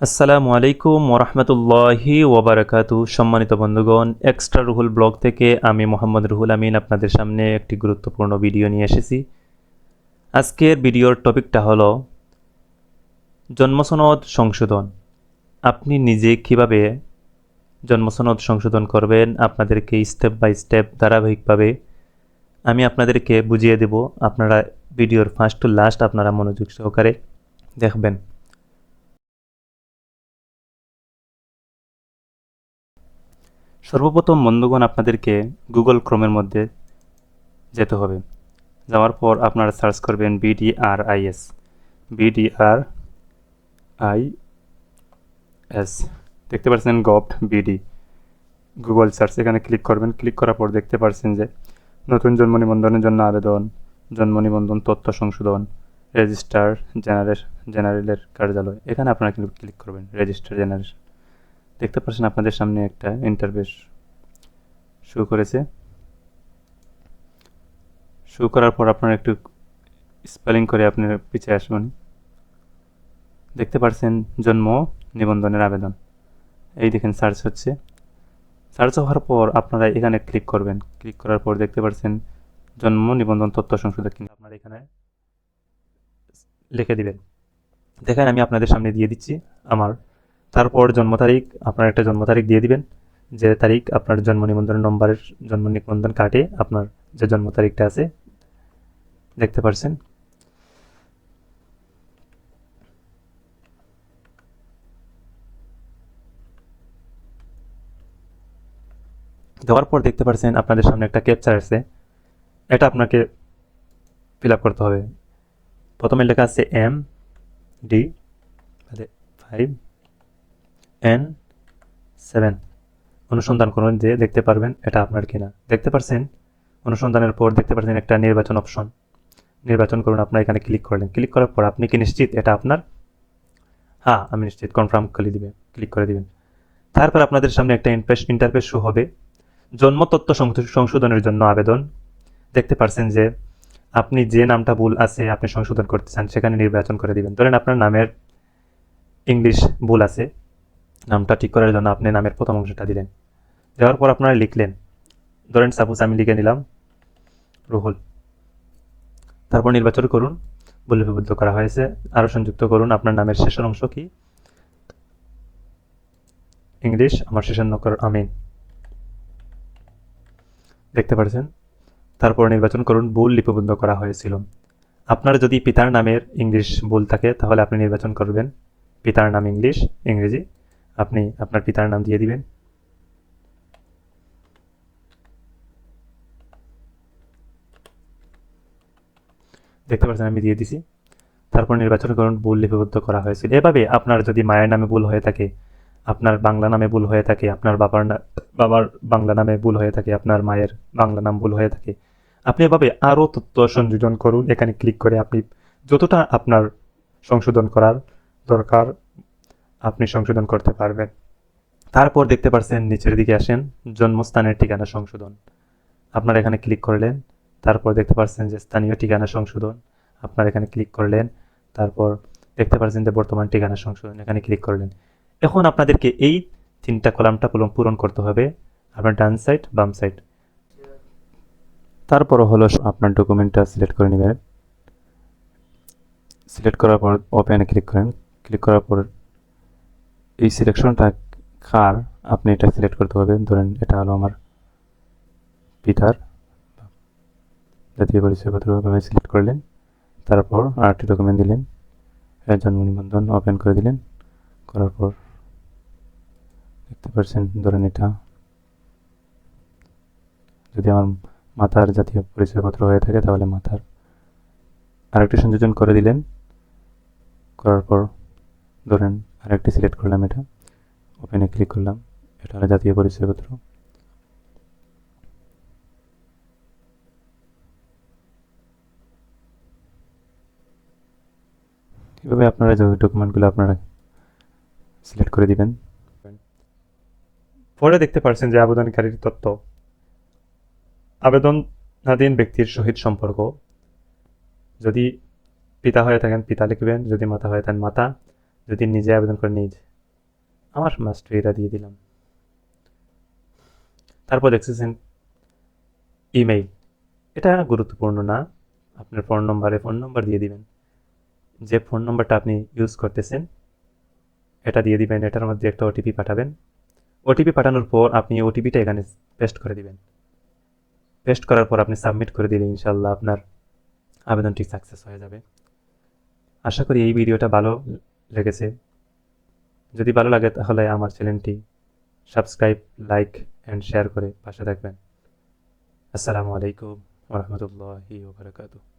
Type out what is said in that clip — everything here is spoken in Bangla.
আসসালামু আলাইকুম ওরহমতুল্লাহি ওবরাকাতু। সম্মানিত বন্ধুগণ এক্সট্রা রুহুল ব্লগ থেকে আমি মোহাম্মদ রুহুল আমিন আপনাদের সামনে একটি গুরুত্বপূর্ণ ভিডিও নিয়ে এসেছি। আজকের ভিডিওর টপিকটা হলো, জন্মসনদ সংশোধন। আপনি নিজে কীভাবে জন্মসনদ সংশোধন করবেন, আপনাদেরকে স্টেপ বাই স্টেপ ধারাবাহিকভাবে আমি আপনাদেরকে বুঝিয়ে দেব। আপনারা ভিডিওর ফার্স্ট টু লাস্ট আপনারা মনোযোগ সহকারে দেখবেন। সর্বপ্রথম বন্ধুগণ আপনাদেরকে গুগল ক্রোমের মধ্যে যেতে হবে। যাওয়ার পর আপনারা সার্চ করবেন BDR IS BDR I S দেখতে পাচ্ছেন গভ বিডি গুগল সার্চ, এখানে ক্লিক করবেন। ক্লিক করার পর দেখতে পাচ্ছেন যে নতুন জন্ম নিবন্ধনের জন্য আবেদন, জন্ম নিবন্ধন, তথ্য সংশোধন রেজিস্ট্রার জেনারেল জেনারেলের কার্যালয়। এখানে আপনারা কিন্তু ক্লিক করবেন, রেজিস্টার জেনারেল দেখতে পাচ্ছেন আপনাদের সামনে একটা ইন্টারভেস শুরু করেছে। শুরু করার পর আপনারা একটু স্পেলিং করে আপনার পিছিয়ে আসবেন দেখতে পাচ্ছেন জন্ম, নিবন্ধনের আবেদন। এই দেখেন সার্চ হচ্ছে। সার্চ হওয়ার পর আপনারা এখানে ক্লিক করবেন। ক্লিক করার পর দেখতে পাচ্ছেন জন্ম, নিবন্ধন, তথ্য সংশোধন কিন্তু আপনারা এখানে লিখে দিবেন। দেখেন আমি আপনাদের সামনে দিয়ে দিচ্ছি আমার তারপর জন্ম তারিখ, আপনার একটা জন্ম তারিখ দিয়ে দিবেন। যে তারিখ আপনার জন্ম নিবন্ধন নম্বরের জন্ম নিবন্ধন কাটে, আপনার যে জন্ম তারিখটা আছে। দেখতে পাচ্ছেন দেওয়ার পর দেখতে পাচ্ছেন আপনাদের সামনে একটা ক্যাপচার আছে। এটা আপনাকে ফিল করতে হবে। প্রথমে লেখা আছে M D five N seven অনুসন্ধান করুন যে দেখতে পারবেন এটা আপনার কিনা। দেখতে পারছেন? অনুসন্ধানের পর দেখতে পাচ্ছেন একটা নির্বাচন অপশন। নির্বাচন করুন, আপনার এখানে ক্লিক করলেন। ক্লিক করার পর আপনি কি নিশ্চিত এটা আপনার? হ্যাঁ আমি নিশ্চিত। কনফার্ম করে দিবেন। ক্লিক করে দিবেন। তারপর আপনাদের সামনে একটা ইন্টারফেস ইন্টারফেস শো হবে। জন্ম তথ্য সংশো- সংশোধনের জন্য আবেদন। দেখতে পারছেন যে আপনি যে নামটা ভুল আছে, আপনি সংশোধন করতে চান, সেখানে নির্বাচন করে দিবেন। ধরেন আপনার নামের ইংলিশ ভুল আছে। নামটা ঠিক করার জন্য আপনি নামের প্রথম অংশটা দিলেন। দেওয়ার পর আপনারা লিখলেন, ধরেন সাপোজ আমি লিখে নিলাম, রুহুল। তারপর নির্বাচন করুন ভুল লিপিবদ্ধ করা হয়েছে। আরও সংযুক্ত করুন, আপনার নামের শেষের অংশ কি? ইংলিশ, আমার শেষের নকর আমিন। দেখতে পাচ্ছেন তারপর নির্বাচন করুন, ভুল লিপিবদ্ধ করা হয়েছিল। আপনার যদি পিতার নামের ইংলিশ ভুল থাকে, তাহলে আপনি নির্বাচন করবেন। পিতার নাম ইংলিশ, ইংরেজি। আপনি আপনার পিতার নাম দিয়ে দিবেন। দেখতে পাচ্ছেন, আমি দিয়ে দিছি। তারপর নির্বাচন করুন, ভুল লিপিবদ্ধ করা হয়েছিল এভাবে আপনার যদি মায়ের নামে ভুল হয়ে থাকে, আপনার বাংলা নামে ভুল হয়ে থাকে, আপনার বাবার বাবার বাংলা নামে ভুল হয়ে থাকে, আপনার মায়ের বাংলা নাম ভুল হয়ে থাকে, আপনি এভাবে আরও তথ্য সংযোজন করুন। এখানে ক্লিক করে আপনি যতটা আপনার সংশোধন করার দরকার আপনি সংশোধন করতে পারবেন। তারপর দেখতে পাচ্ছেন নিচের দিকে আসেন, জন্মস্থানের ঠিকানা সংশোধন। আপনারা এখানে ক্লিক করলেন, তারপর দেখতে পাচ্ছেন যে স্থানীয় ঠিকানা সংশোধন। আপনারা এখানে ক্লিক করলেন, তারপর দেখতে পাচ্ছেন যে বর্তমান ঠিকানা সংশোধন। এখানে ক্লিক করলেন। এখন আপনাদেরকে এই তিনটা কলামটা পূরণ পূরণ করতে হবে। আপনার ডান সাইড বাম সাইড তারপর হলো আপনার ডকুমেন্টটা সিলেক্ট করে নেবেন। সিলেক্ট করার পর ওপেনে ক্লিক করেন। ক্লিক করার পর এই সিলেকশনটা কার? আপনি এটা সিলেক্ট করতে হবে ধরেন, এটা হলো আমার পিতার। জাতীয় পরিচয়পত্রভাবে সিলেক্ট করলেন। তারপর আরেকটি ডকুমেন্ট দিলেন। জন্ম নিবন্ধন ওপেন করে দিলেন। করার পর দেখতে পাচ্ছেন, ধরেন এটা। যদি আমার মাতার জাতীয় পরিচয়পত্র হয়ে থাকে, তাহলে মাতার আরেকটি সংযোজন করে দিলেন। করার পর ধরেন, আরেকটি সিলেক্ট করলাম এটা ওপেনে ক্লিক করলাম, এটা হলো জাতীয় পরিচয়পত্র। এভাবে আপনারা যে ডকুমেন্টগুলো আপনারা সিলেক্ট করে দিবেন, পরে দেখতে পারছেন যে আবেদনকারীর তথ্য। আবেদনাধীন ব্যক্তির সহিত সম্পর্ক। যদি পিতা হয়ে থাকেন, পিতা লিখবেন, যদি মাতা হয়ে থাকেন, মাতা। যদি নিজে আবেদন করে নিজ আমার মাস্টার এটা দিয়ে দিলাম। তারপর দেখতেছেন ইমেইল এটা গুরুত্বপূর্ণ না। আপনার ফোন নম্বরে ফোন নম্বর দিয়ে দিবেন। যে ফোন নম্বরটা আপনি ইউজ করতেছেন, এটা দিয়ে দিবেন। এটার মধ্যে একটা ওটিপি পাঠাবেন। ওটিপি পাঠানোর পর আপনি ওটিপিটা এখানে পেস্ট করে দিবেন। পেস্ট করার পর আপনি সাবমিট করে দিলে ইনশাল্লাহ আপনার আবেদনটি সাকসেস হয়ে যাবে। আশা করি এই ভিডিওটা ভালো লেগেছে। যদি ভালো লাগে তাহলে আমার চ্যানেলটি সাবস্ক্রাইব, লাইক অ্যান্ড শেয়ার করে পাশে থাকবেন। আসসালামু আলাইকুম ওরহমতুল্লাহি ওবরাকাতুহ